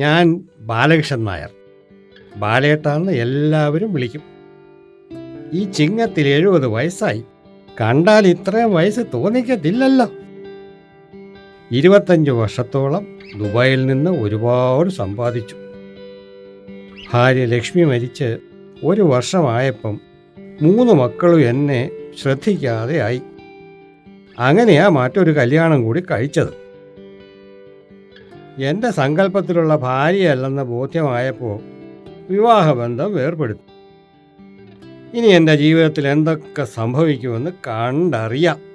ഞാൻ ബാലകൃഷ്ണൻ നായർ. ബാലേട്ടാന്ന് എല്ലാവരും വിളിക്കും. ഈ ചിങ്ങത്തിൽ എഴുപത് വയസ്സായി. കണ്ടാൽ ഇത്രയും വയസ്സ് തോന്നിക്കത്തില്ലല്ലോ. ഇരുപത്തഞ്ച് വർഷത്തോളം ദുബായിൽ നിന്ന് ഒരുപാട് സമ്പാദിച്ചു. ഭാര്യ ലക്ഷ്മി മരിച്ച് ഒരു വർഷമായപ്പം മൂന്ന് മക്കളും എന്നെ ശ്രദ്ധിക്കാതെ ആയി. അങ്ങനെയാ മറ്റൊരു കല്യാണം കൂടി കഴിച്ചത്. എന്റെ സങ്കല്പത്തിലുള്ള ഭാര്യയല്ലെന്ന് ബോധ്യമായപ്പോൾ വിവാഹബന്ധം വേർപെടുത്തി. ഇനി എന്റെ ജീവിതത്തിൽ എന്തൊക്കെ സംഭവിക്കുമെന്ന് കണ്ടറിയാം.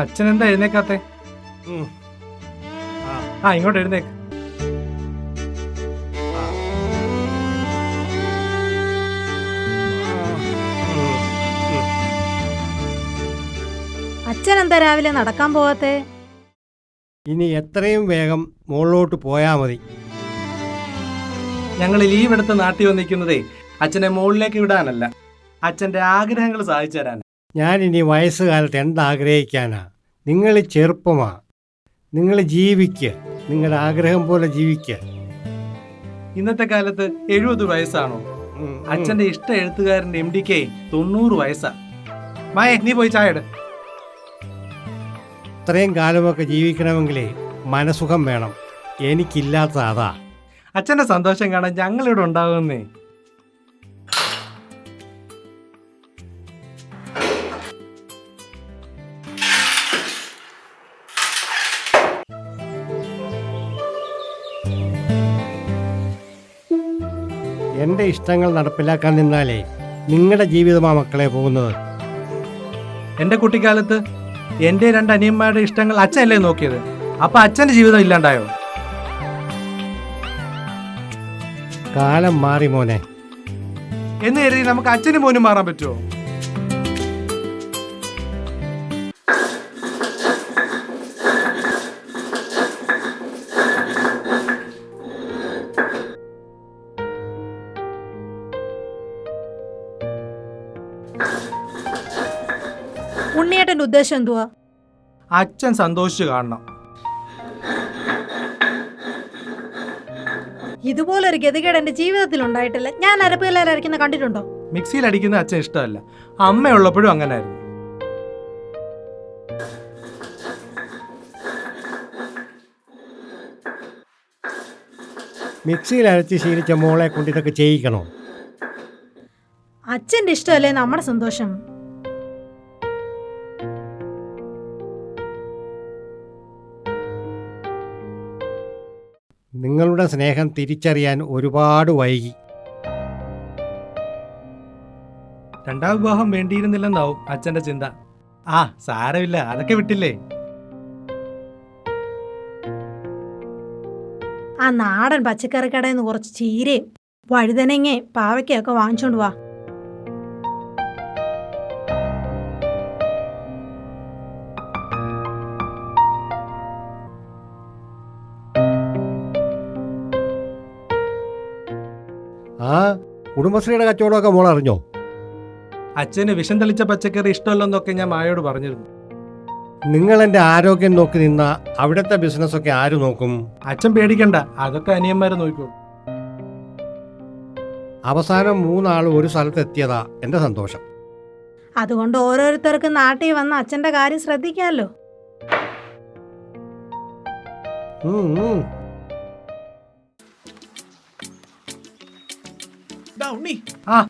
അച്ഛൻ എന്താ എഴുന്നേക്കാത്തെ ആ, ആ ഇങ്ങോട്ട് എഴുന്നേക്ക്. അച്ഛൻ എന്താ രാവിലെ നടക്കാൻ പോവാത്തെ? ഇനി എത്രയും വേഗം മുകളിലോട്ട് പോയാ മതി. ഞങ്ങൾ ലീവ് എടുത്ത് നാട്ടിൽ വന്നിരിക്കുന്നതേ അച്ഛനെ മുകളിലേക്ക് വിടാനല്ല. അച്ഛന്റെ ആഗ്രഹങ്ങൾ സാധിച്ചു തരാൻ. ഞാനിനി വയസ്സുകാലത്ത് എന്താഗ്രഹിക്കാനാ? നിങ്ങൾ ചെറുപ്പമാ. നിങ്ങൾ ജീവിക്കുക നിങ്ങളുടെ ആഗ്രഹം പോലെ ജീവിക്കുക ഇന്നത്തെ കാലത്ത് എഴുപത് വയസ്സാണോ. അച്ഛന്റെ ഇഷ്ട എഴുത്തുകാരന്റെ എം ഡി കെ തൊണ്ണൂറ് വയസ്സാ. മായേ നീ പോയി ചായ ഇട്. ഇത്രയും കാലമൊക്കെ ജീവിക്കണമെങ്കിലേ മനസുഖം വേണം. എനിക്കില്ലാത്ത അതാ. അച്ഛന്റെ സന്തോഷം കാണാൻ ഞങ്ങളിവിടെ ഉണ്ടാകുന്നേ. ഇഷ്ടങ്ങൾ നടപ്പിലാക്കാൻ നിന്നാലേ നിങ്ങളുടെ ജീവിതമാ മക്കളെ പോകുന്നത്. എന്റെ കുട്ടിക്കാലത്ത് എന്റെ രണ്ട് അനിയന്മാരുടെ ഇഷ്ടങ്ങൾ അച്ഛനല്ലേ നോക്കിയത്? അപ്പൊ അച്ഛന്റെ ജീവിതം ഇല്ലാണ്ടായോ? കാലം മാറി മോനെ. എന്ന് കരുതി നമുക്ക് അച്ഛനും മോനും മാറാൻ പറ്റുമോ ഉണ്ണിയേട്ടന്റെ ഉദ്ദേശം എന്തുവാ? അച്ഛൻ സന്തോഷിച്ചു കാണണം. ഇതുപോലൊരു ഗതികേട് എന്റെ ജീവിതത്തിൽ ഉണ്ടായിട്ടില്ല ഞാൻ അരപ്പുകലാർ അരയ്ക്കുന്ന കണ്ടിട്ടുണ്ടോ? മിക്സിയിൽ അടിക്കുന്ന അച്ഛൻ ഇഷ്ടമല്ല. അമ്മയുള്ളപ്പോഴും അങ്ങനായിരുന്നു. മിക്സിയിൽ അരച്ച് ശീലിച്ച മോളെ കൊണ്ട് ഇതൊക്കെ ചെയ്യിക്കണോ? അച്ഛന്റെ ഇഷ്ടമല്ലേ? നമ്മുടെ സന്തോഷം. നിങ്ങളുടെ സ്നേഹം തിരിച്ചറിയാൻ ഒരുപാട് വൈകി. രണ്ടാം വിവാഹം വേണ്ടിയിരുന്നില്ലെന്നാവും അച്ഛന്റെ ചിന്ത. ആ സാരമില്ല. അതൊക്കെ വിട്ടില്ലേ? ആ നാടൻ പച്ചക്കറി കടയിൽ നിന്ന് കുറച്ച് ചീരയും വഴുതനങ്ങയും പാവയ്ക്കൊക്കെ വാങ്ങിച്ചോണ്ട് വാ. ആ കുടുംബശ്രീയുടെ കച്ചവടമൊക്കെ മോൾ അറിഞ്ഞോ അച്ഛന് വിഷം തെളിച്ച പച്ചക്കറി ഇഷ്ടമല്ലെന്നൊക്കെ ഞാൻ മായോട് പറഞ്ഞിരുന്നു. നിങ്ങൾ എന്റെ ആരോഗ്യം നോക്കി നിന്ന അവിടുത്തെ ബിസിനസ്സൊക്കെ ആര് നോക്കും? അച്ഛൻ പേടിക്കണ്ട അതൊക്കെ അനിയന്മാരെ നോക്കിക്കോളൂ. അവസാനം മൂന്നാളും ഒരു സ്ഥലത്ത് എത്തിയതാ എന്റെ സന്തോഷം. അതുകൊണ്ട് ഓരോരുത്തർക്കും നാട്ടിൽ വന്ന് അച്ഛന്റെ കാര്യം ശ്രദ്ധിക്കാമല്ലോ ഉം, ഉം. ഡാ ഉണ്ണി ആ.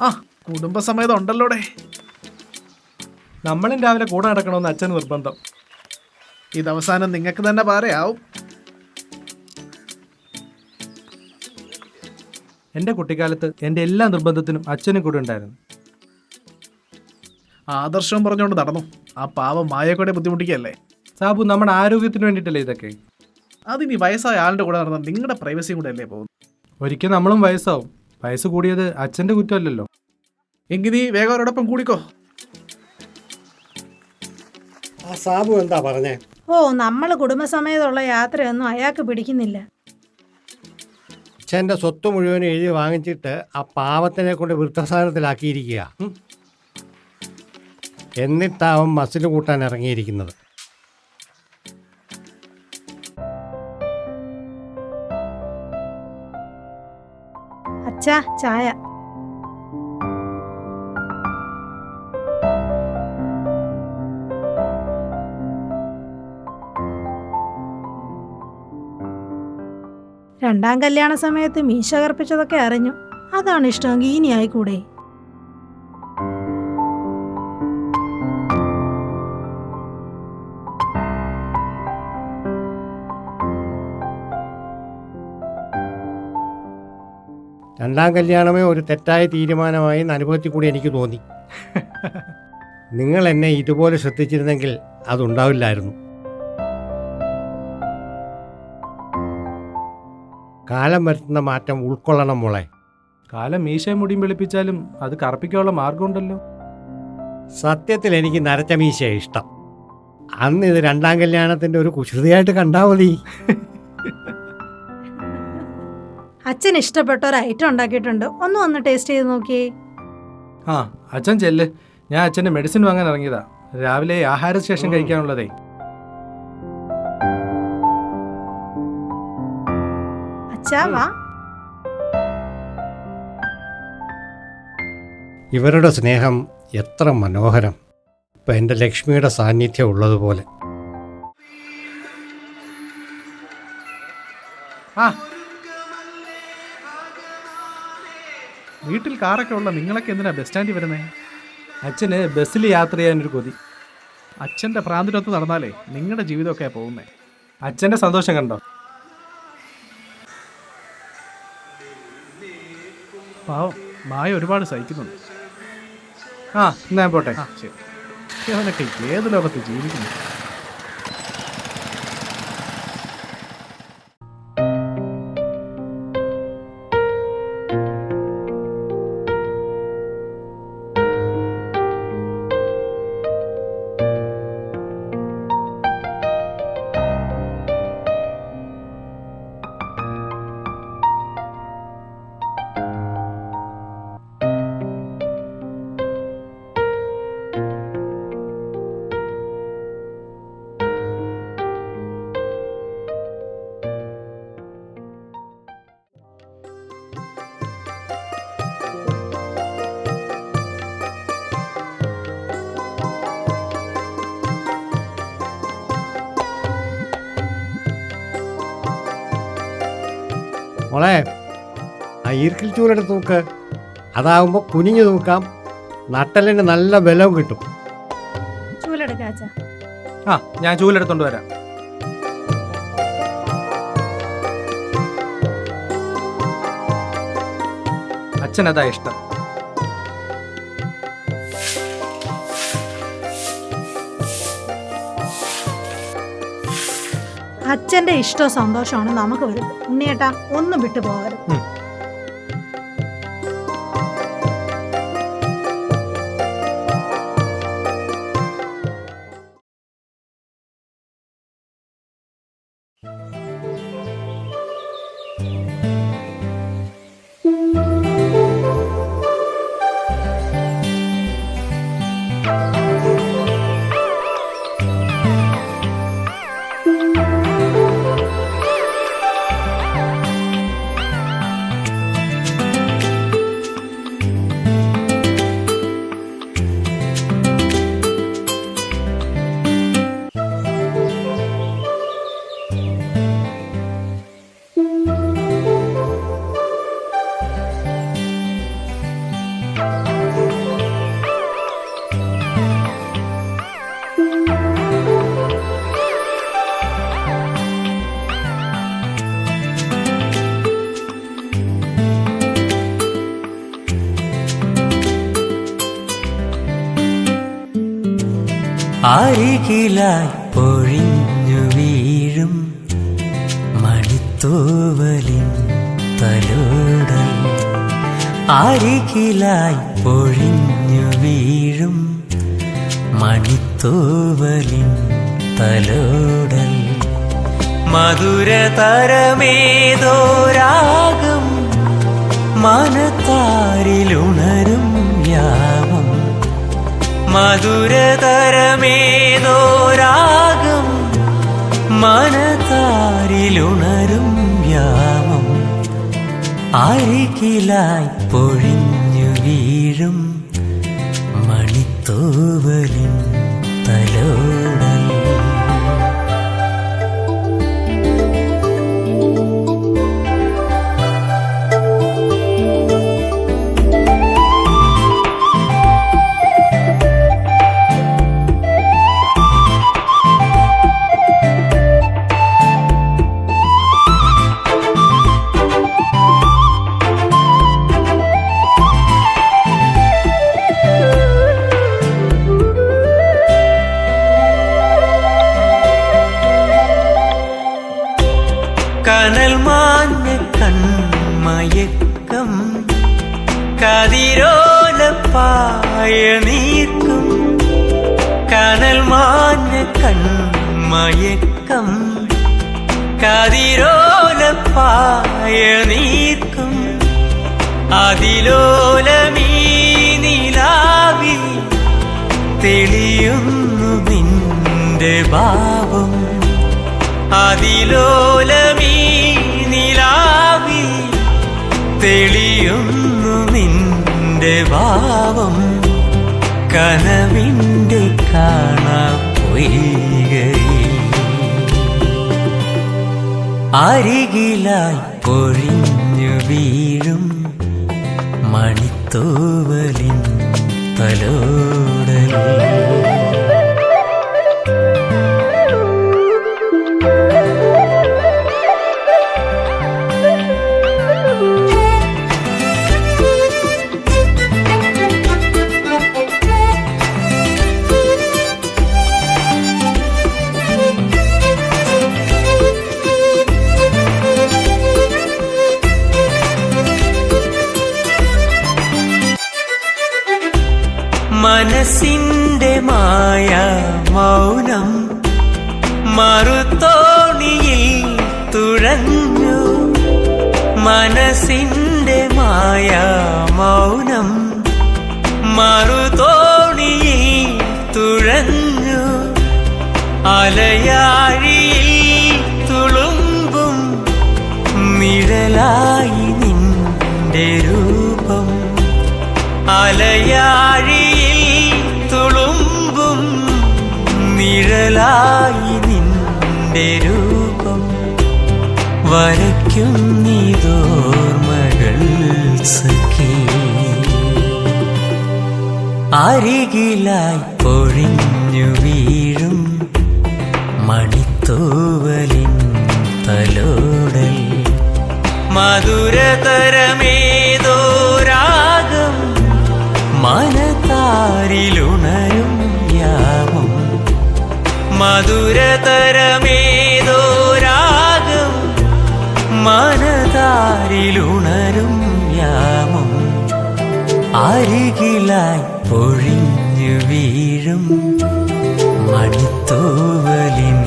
ആ കുടുംബസമേതം ഉണ്ടല്ലോടെ നമ്മളും രാവിലെ കൂടെ നടക്കണമെന്ന് അച്ഛൻ നിർബന്ധം. ഇത് അവസാനം നിങ്ങൾക്ക് തന്നെ പാരയാവും. എന്റെ കുട്ടിക്കാലത്ത് എന്റെ എല്ലാ നിർബന്ധത്തിനും അച്ഛനും കൂടെ ഉണ്ടായിരുന്നു. ആദർശവും പറഞ്ഞുകൊണ്ട് നടന്നു. ആ പാവം മായക്കൂടെ ബുദ്ധിമുട്ടിക്കല്ലേ? സാബു നമ്മുടെ ആരോഗ്യത്തിന് വേണ്ടിയിട്ടല്ലേ ഇതൊക്കെ? അതിനി വയസ്സായ ആളുടെ കൂടെ നടന്നാൽ നിങ്ങളുടെ പ്രൈവസിയും കൂടെ അല്ലേ പോകും ഒരിക്കൽ നമ്മളും വയസ്സാവും. വയസ്സ് കൂടിയത് അച്ഛന്റെ കുറ്റമല്ലല്ലോ. എങ്കിൽ നീ വേഗം അവരോടൊപ്പം കൂടിക്കോ. ആ സാബു എന്താ പറഞ്ഞേ? ഓ നമ്മൾ കുടുംബസമേതമുള്ള യാത്രയൊന്നും അയാൾക്ക് പിടിക്കുന്നില്ല. അച്ഛന്റെ സ്വത്ത് മുഴുവൻ എഴുതി വാങ്ങിച്ചിട്ട് ആ പാവത്തിനെ കൊണ്ട് വൃദ്ധസാധനത്തിലാക്കിയിരിക്കുക. എന്നിട്ടാവും മസിൽ കൂട്ടാൻ ഇറങ്ങിയിരിക്കുന്നത്. അച്ഛാ ചായ. രണ്ടാം കല്യാണ സമയത്ത് മീശ കർപ്പിച്ചതൊക്കെ അറിഞ്ഞു. അതാണ് ഇഷ്ടമെങ്കിൽ ഇനി ആയിക്കൂടെ രണ്ടാം കല്യാണമേ ഒരു തെറ്റായ തീരുമാനമായി എന്ന അനുഭവത്തിൽ കൂടി എനിക്ക് തോന്നി. നിങ്ങൾ എന്നെ ഇതുപോലെ ശ്രദ്ധിച്ചിരുന്നെങ്കിൽ അതുണ്ടാവില്ലായിരുന്നു. കാലം വരുത്തുന്ന മാറ്റം ഉൾക്കൊള്ളണം മോളെ. കാലം മീശയും മുടിയും വെളുപ്പിച്ചാലും അത് കറപ്പിക്കാനുള്ള മാർഗമുണ്ടല്ലോ. സത്യത്തിൽ എനിക്ക് നരച്ച മീശ ഇഷ്ടം. അന്ന് ഇത് രണ്ടാം കല്യാണത്തിന്റെ ഒരു കുസൃതിയായിട്ട് കണ്ടാൽ മതി. അച്ഛൻ ഇഷ്ടപ്പെട്ട ഒരു ഐറ്റം ഉണ്ടാക്കിയിട്ടുണ്ട്. ഒന്ന് വന്ന് ടേസ്റ്റ് ചെയ്ത് നോക്കിയേ. ആ അച്ഛൻ ചെല്ല്. ഞാൻ അച്ഛന്റെ മെഡിസിൻ വാങ്ങാൻ ഇറങ്ങിയതാ. രാവിലെ ആഹാര ശേഷം കഴിക്കാനുള്ളതേ. അച്ഛാ വാ. ഇവരുടെ സ്നേഹം എത്ര മനോഹരം. ഇപ്പം എന്റെ ലക്ഷ്മിയുടെ സാന്നിധ്യം ഉള്ളതുപോലെ. ആ വീട്ടിൽ കാറൊക്കെ ഉള്ള നിങ്ങളൊക്കെ എന്തിനാ ബസ് സ്റ്റാൻഡിൽ വരുന്നേ? അച്ഛന് ബസ്സിൽ യാത്ര ചെയ്യാനൊരു കൊതി. അച്ഛന്റെ പ്രാന്തിനൊത്ത് നടന്നാലേ നിങ്ങളുടെ ജീവിതമൊക്കെ പോകുന്നേ. അച്ഛന്റെ സന്തോഷം കണ്ടോ? പാവം മായ ഒരുപാട് സഹിക്കുന്നുണ്ട്. ആ എന്നാ ഞാൻ പോട്ടെ ശരി. അവനൊക്കെ ഏത് ലോകത്ത് ജീവിക്കുന്നു? മോളെ ആ ഈർക്കിൽ ചൂലെടുത്ത് നോക്ക്. അതാവുമ്പോൾ കുനിഞ്ഞു നോക്കാം നട്ടലിന് നല്ല ബലവും കിട്ടും. ആ ഞാൻ ചൂലെടുത്തോണ്ട് വരാം. അച്ഛനതാ ഇഷ്ടം. അച്ഛന്റെ ഇഷ്ടവും സന്തോഷമാണ് നമുക്ക് വലുത് ഉണ്ണിയേട്ടാ ഒന്നും വിട്ടു പോകരുത് ഉം. പൊഴിഞ്ഞു വീഴും മണിത്തോവലിൻ തലോടൽ അരികിലായി പൊഴിഞ്ഞു വീഴും മണിത്തോവലിൻ തലോടൽ മധുരതരമേതോരാഗം മനത്താരിലുണരും മധുരതരമേതോരാഗം മനതാരിലുണരും യാമം അരികിലായി പൊഴിഞ്ഞു വീഴും മണിത്തോവലും തലോടൽ ഭാവം അതിലോലമീ നിലാവി തെളിയുന്നു നിന്റെ ഭാവം. കനവിന്റെ കാണാ അരികിലായി പൊഴിഞ്ഞു വീഴും മണിത്തൂവലിൻ തലോടൽ വരയ്ക്കും നീതോർമകൾ സഖി. അരികിലായി പൊഴിഞ്ഞു വീഴും മണിത്തൂവലിൻ തലോടൽ. മധുരതരമേതോരാഗം മനതാരിലുണരും യാമം മധുരതരമേതോരാഗം മനതാരിലുണരും യാമം. അരികിലായി പൊഴിഞ്ഞു വീഴും മണിത്തൂവലിൻ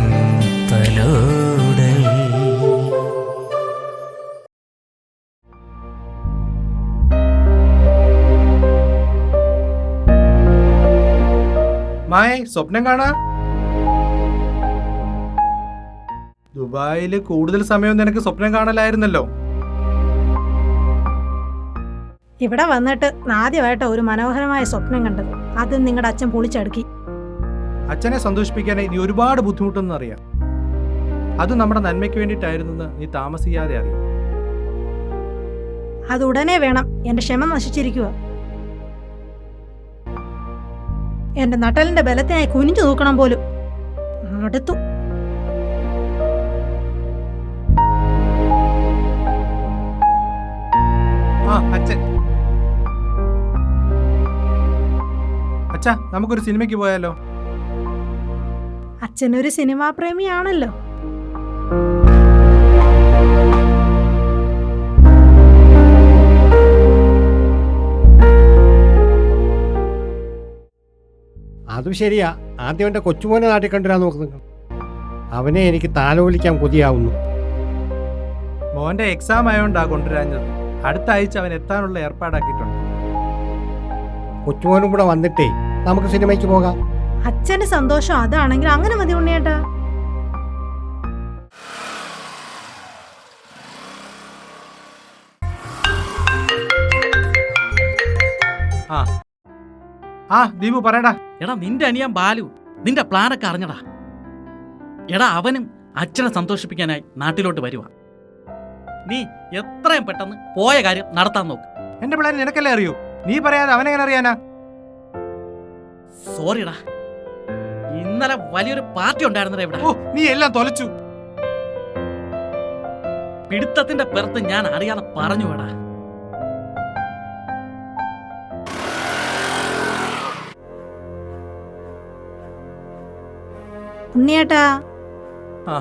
തലോടൽ. മായ സ്വപ്നം കാണാ? ദുബായിൽ കൂടുതൽ സമയം നിനക്ക് സ്വപ്നം കാണലായിരുന്നല്ലോ. ഇവിടെ വന്നിട്ട് ആദ്യമായിട്ട് ഒരു മനോഹരമായ സ്വപ്നം കണ്ടത്. അത് നിങ്ങളുടെ അച്ഛൻ പൊളിച്ചടുക്കി. അച്ഛനെ സന്തോഷിപ്പിക്കാനായി നീ ഒരുപാട് ബുദ്ധിമുട്ടെന്ന് അറിയാം. അത് നമ്മുടെ നന്മയ്ക്ക് വേണ്ടിയിട്ടായിരുന്നെന്ന് നീ താമസിയാതെ അറിയാം. അത് ഉടനെ വേണം എന്റെ ക്ഷമ നശിച്ചിരിക്കുക. എന്റെ നട്ടലിന്റെ ബലത്തിനായി കുനിഞ്ഞു നോക്കണം പോലും. അടുത്തു അച്ഛൻ. അച്ഛാ നമുക്കൊരു സിനിമയ്ക്ക് പോയാലോ? അച്ഛനൊരു സിനിമാ പ്രേമിയാണല്ലോ. അതും ശരിയാ. ആദ്യം എന്റെ കൊച്ചുമോനെ നാട്ടിൽ കണ്ടുവരാൻ നോക്കുന്നു അവനെ എനിക്ക് താലോലിക്കാൻ കൊതിയാവുന്നു. മോന്റെ എക്സാം ആയോണ്ടാ കൊണ്ടുവരാഞ്ഞത്. അടുത്ത ആഴ്ച അവൻ എത്താനുള്ള ഏർപ്പാടാക്കിയിട്ടുണ്ട്. കൊച്ചുമോനും കൂടെ വന്നിട്ടേ നമുക്ക് സിനിമയ്ക്ക് പോകാം. അച്ഛന് സന്തോഷം അതാണെങ്കിൽ അങ്ങനെ മതി ഉണ്ണിയേട്ടാ. ആ. ആ ദീപു പറയടാ. എടാ നിന്റെ അനിയൻ ബാലു. നിന്റെ പ്ലാനൊക്കെ അറിഞ്ഞടാ. എടാ അവനും അച്ഛനെ സന്തോഷിപ്പിക്കാനായി നാട്ടിലോട്ട് വരുക നീ എത്രയും പെട്ടെന്ന് പോയ കാര്യം നടത്താൻ നോക്ക്. എന്റെ പിള്ളേർ നിനക്കല്ലേ അറിയൂ? നീ പറയാതെ അവനെങ്ങനെ അറിയാനാ? സോറിടാ ഇന്നലെ വലിയൊരു പാർട്ടി ഉണ്ടായിരുന്നടാ ഇവിടെ. ഓ നീ എല്ലാം തൊലച്ചു. പിടുത്തത്തിന്റെ പുറത്ത് ഞാൻ അറിയാതെ പറഞ്ഞു വേടാ ഉണ്ണിയേട്ടാ. ആ.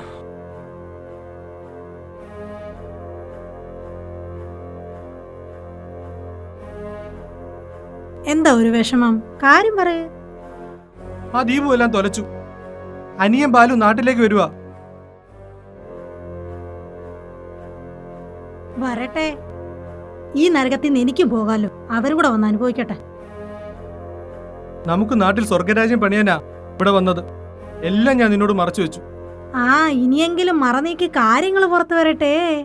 എന്താ ഒരു വിഷമം? കാര്യം പറയേ. ആ ദീപു എല്ലാം തൊലച്ചു. അനിയൻ ബാലു നാട്ടിലേക്ക് വരുവാ. വരട്ടെ. ഈ നരകത്തിൽ നിന്ന് എനിക്കും പോകാലോ. അവരും കൂടെ വന്ന് അനുഭവിക്കട്ടെ. നമുക്ക് നാട്ടിൽ സ്വർഗരാജ്യം പണിയാനാ ഇവിടെ വന്നത്. എല്ലാം ഞാൻ നിന്നോട് മറച്ചു വെച്ചു. ആ ഇനിയെങ്കിലും മറന്നേക്ക് കാര്യങ്ങൾ പുറത്തു വരട്ടെ.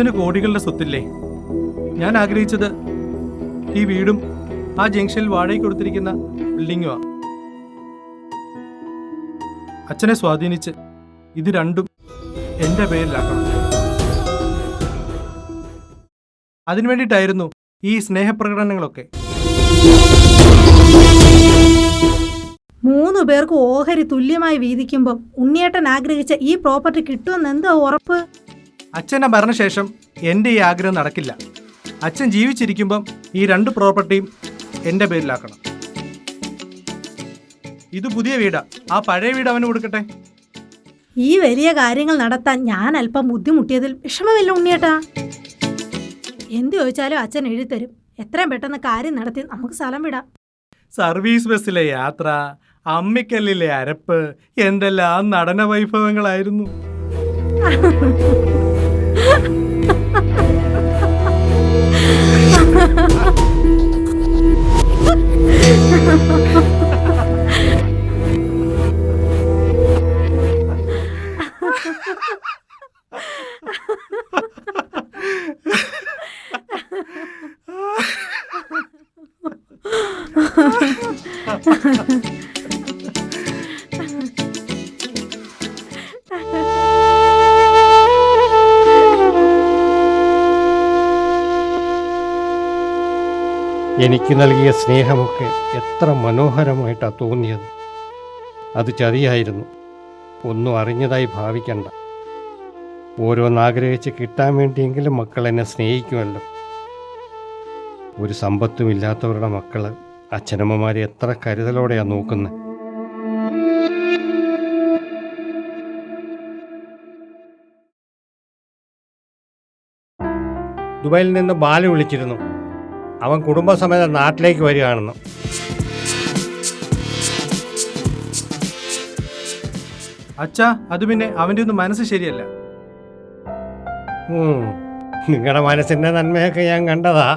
അച്ഛന് കോടികളുടെ സ്വത്തില്ലേ? ഞാൻ ആഗ്രഹിച്ചത് ഈ വീടും ആ ജംഗ്ഷനിൽ വാടകയ്ക്ക് കൊടുത്തിരിക്കുന്ന ബിൽഡിങ്ങുമാണ് അച്ഛനെ സ്വാധീനിച്ച് ഇത് രണ്ടും എന്റെ പേരിലാക്കണം. അതിനു വേണ്ടിയിട്ടായിരുന്നു ഈ സ്നേഹപ്രകടനങ്ങളൊക്കെ. മൂന്ന് പേർക്ക് ഓഹരി തുല്യമായി വീതിക്കുമ്പോൾ ഉണ്ണിയേട്ടൻ ആഗ്രഹിച്ച ഈ പ്രോപ്പർട്ടി കിട്ടുമെന്ന് എന്താ ഉറപ്പ്? അച്ഛന്റെ മരണശേഷം എന്റെ ഈ ആഗ്രഹം നടക്കില്ല. അച്ഛൻ ജീവിച്ചിരിക്കുമ്പം ഈ രണ്ട് പ്രോപ്പർട്ടിയും എന്റെ പേരിലാക്കണം. ഇത് പുതിയ വീടാ. ആ പഴയ വീട് അവന് കൊടുക്കട്ടെ? ഈ വലിയ കാര്യങ്ങൾ നടത്താൻ ഞാൻ അല്പം ബുദ്ധിമുട്ടിയതിൽ വിഷമമില്ല ഉണ്ണിയേട്ടാ. എന്ത് ചോദിച്ചാലും അച്ഛൻ എഴുതിത്തരും എത്രയും പെട്ടെന്ന് കാര്യം നടത്തി നമുക്ക് സ്ഥലം വിടാം. സർവീസ് ബസ്സിലെ യാത്ര അമ്മിക്കല്ലിലെ അരപ്പ് എന്തെല്ലാം നടന വൈഭവങ്ങളായിരുന്നു. Ha ha ha. എനിക്ക് നൽകിയ സ്നേഹമൊക്കെ എത്ര മനോഹരമായിട്ടാണ് തോന്നിയത്. അത് ചതിയായിരുന്നു. ഒന്നും അറിഞ്ഞതായി ഭാവിക്കണ്ട. ഓരോന്നാഗ്രഹിച്ച് കിട്ടാൻ വേണ്ടിയെങ്കിലും മക്കൾ എന്നെ സ്നേഹിക്കുമല്ലോ. ഒരു സമ്പത്തും ഇല്ലാത്തവരുടെ മക്കൾ അച്ഛനമ്മമാരെ എത്ര കരുതലോടെയാണ് നോക്കുന്നത് ദുബായിൽ നിന്ന് ബാലു വിളിച്ചിരുന്നു. അവൻ കുടുംബസമേതം നാട്ടിലേക്ക് വരികയാണെന്ന്. അച്ഛാ അത് പിന്നെ അവന്റെ ഒന്നും മനസ്സ് ശരിയല്ല. നിങ്ങളുടെ മനസ്സിന്റെ നന്മയൊക്കെ ഞാൻ കണ്ടതാ.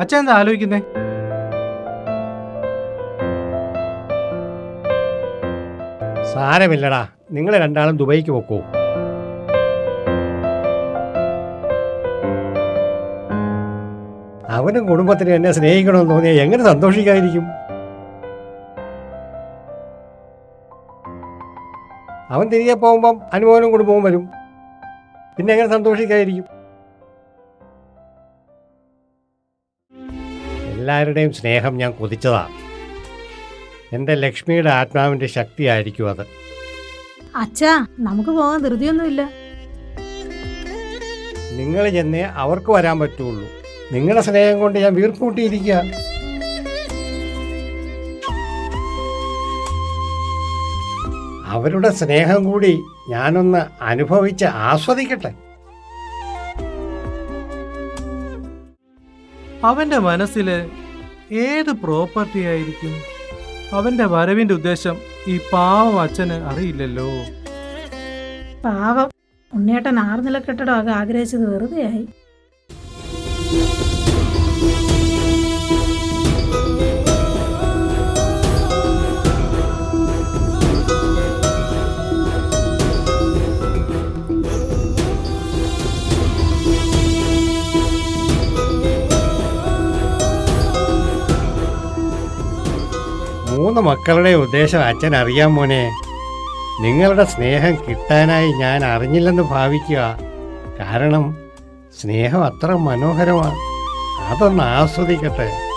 അച്ഛ എന്താ ആലോചിക്കുന്നേ? സാരമില്ലടാ നിങ്ങൾ രണ്ടാളും ദുബൈക്ക് പോക്കോ. അവനും കുടുംബത്തിന് എന്നെ സ്നേഹിക്കണമെന്ന് തോന്നിയാൽ എങ്ങനെ സന്തോഷിക്കാതിരിക്കും? അവൻ തിരികെ പോകുമ്പം അനുഭവനും കുടുംബവും വരും. പിന്നെ എങ്ങനെ സന്തോഷിക്കാതിരിക്കും? എല്ലാവരുടെയും സ്നേഹം ഞാൻ കൊതിച്ചതാ. എന്റെ ലക്ഷ്മിയുടെ ആത്മാവിന്റെ ശക്തിയായിരിക്കും അത്. അച്ഛാ നമുക്ക് പോകാൻ ധൃതിയൊന്നുമില്ല. നിങ്ങൾ ചെന്നേ അവർക്ക് വരാൻ പറ്റുള്ളൂ. നിങ്ങളുടെ സ്നേഹം കൊണ്ട് ഞാൻ വീർപ്പൂട്ടിയിരിക്കുക അവരുടെ സ്നേഹം കൂടി ഞാനൊന്ന് അനുഭവിച്ച് ആസ്വദിക്കട്ടെ. അവന്റെ മനസ്സിൽ ഏത് പ്രോപ്പർട്ടി ആയിരിക്കും? അവന്റെ വരവിന്റെ ഉദ്ദേശം ഈ പാവം അച്ഛന് അറിയില്ലല്ലോ. പാവം. ഉണ്ണിയേട്ടൻ ആറുനില കെട്ടിടമൊക്കെ ആഗ്രഹിച്ചത് വെറുതെയായി. മൂന്ന് മക്കളുടെ ഉദ്ദേശം അച്ഛൻ അറിയാം മോനെ. നിങ്ങളുടെ സ്നേഹം കിട്ടാനായി ഞാൻ അറിഞ്ഞില്ലെന്ന് ഭാവിക്കുക. കാരണം സ്നേഹം അത്ര മനോഹരമാണ് അതൊന്ന് ആസ്വദിക്കട്ടെ.